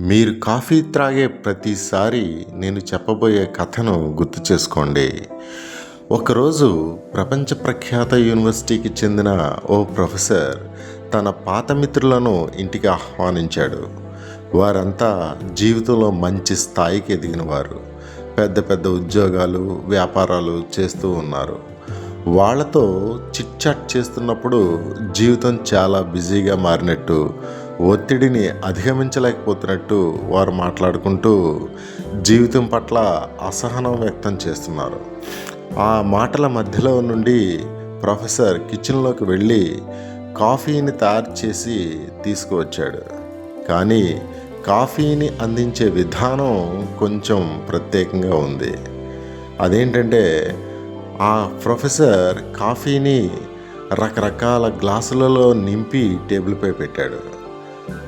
మీరు కాఫీ త్రాగే ప్రతిసారి నేను చెప్పబోయే కథను గుర్తు చేసుకోండి. ఒకరోజు ప్రపంచ ప్రఖ్యాత యూనివర్సిటీకి చెందిన ఓ ప్రొఫెసర్ తన పాత మిత్రులను ఇంటికి ఆహ్వానించాడు. వారంతా జీవితంలో మంచి స్థాయికి ఎదిగినవారు. పెద్ద పెద్ద ఉద్యోగాలు వ్యాపారాలు చేస్తూ ఉన్నారు. వాళ్ళతో చిట్ చాట్ చేస్తున్నప్పుడు జీవితం చాలా బిజీగా మారినట్టు ఒత్తిడిని అధిగమించలేకపోతున్నట్టు వారు మాట్లాడుకుంటూ జీవితం పట్ల అసహనం వ్యక్తం చేస్తున్నారు. ఆ మాటల మధ్యలో నుండి ప్రొఫెసర్ కిచెన్లోకి వెళ్ళి కాఫీని తయారు చేసి తీసుకువచ్చాడు. కానీ కాఫీని అందించే విధానం కొంచెం ప్రత్యేకంగా ఉంది. అదేంటంటే ఆ ప్రొఫెసర్ కాఫీని రకరకాల గ్లాసులలో నింపి టేబుల్పై పెట్టాడు.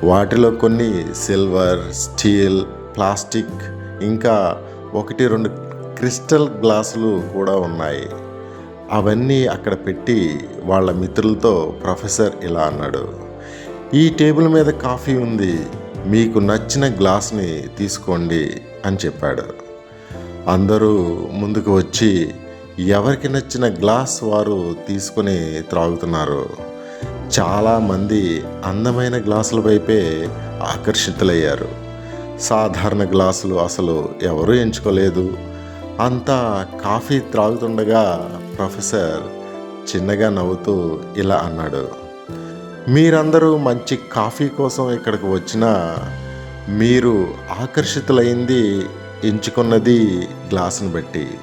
వాటిలో కొన్ని సిల్వర్ స్టీల్ ప్లాస్టిక్ ఇంకా ఒకటి రెండు క్రిస్టల్ గ్లాసులు కూడా ఉన్నాయి. అవన్నీ అక్కడ పెట్టి వాళ్ళ మిత్రులతో ప్రొఫెసర్ ఇలా అన్నాడు ఈ టేబుల్ మీద కాఫీ ఉంది మీకు నచ్చిన గ్లాస్ని తీసుకోండి అని చెప్పాడు. అందరూ ముందుకు వచ్చి ఎవరికి నచ్చిన గ్లాస్ వారు తీసుకొని త్రాగుతున్నారు? చాలామంది అందమైన గ్లాసుల వైపే ఆకర్షితులయ్యారు. సాధారణ గ్లాసులు అసలు ఎవరూ ఎంచుకోలేదు. అంతా కాఫీ త్రాగుతుండగా ప్రొఫెసర్ చిన్నగా నవ్వుతూ ఇలా అన్నాడు మీరందరూ మంచి కాఫీ కోసం ఇక్కడికి వచ్చినా మీరు ఆకర్షితులైంది ఎంచుకున్నది గ్లాసును బట్టి.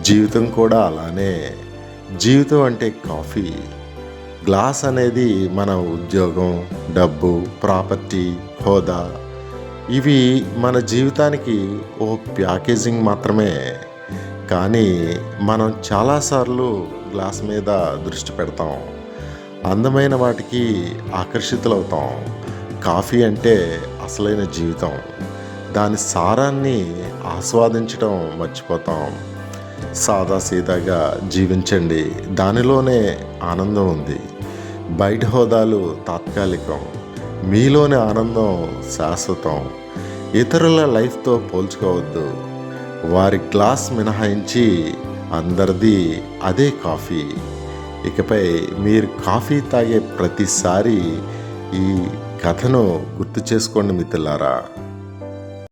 జీవితం కూడా అలానే. జీవితం అంటే కాఫీ. గ్లాస్ అనేది మన ఉద్యోగం డబ్బు ప్రాపర్టీ హోదా. ఇవి మన జీవితానికి ఓ ప్యాకేజింగ్ మాత్రమే. కానీ మనం చాలాసార్లు గ్లాస్ మీద దృష్టి పెడతాం. అందమైన వాటికి ఆకర్షితులవుతాం. కాఫీ అంటే అసలైన జీవితం. దాని సారాన్ని ఆస్వాదించడం మర్చిపోతాం. సాదాసీదాగా జీవించండి. దానిలోనే ఆనందం ఉంది. బయట హోదాలు తాత్కాలికం మీలోని ఆనందం శాశ్వతం. ఇతరుల లైఫ్తో పోల్చుకోవద్దు. వారి గ్లాస్ మినహాయించి అందరిది అదే కాఫీ. ఇకపై మీరు కాఫీ తాగే ప్రతిసారి ఈ కథను గుర్తు చేసుకోండి మిత్రులారా.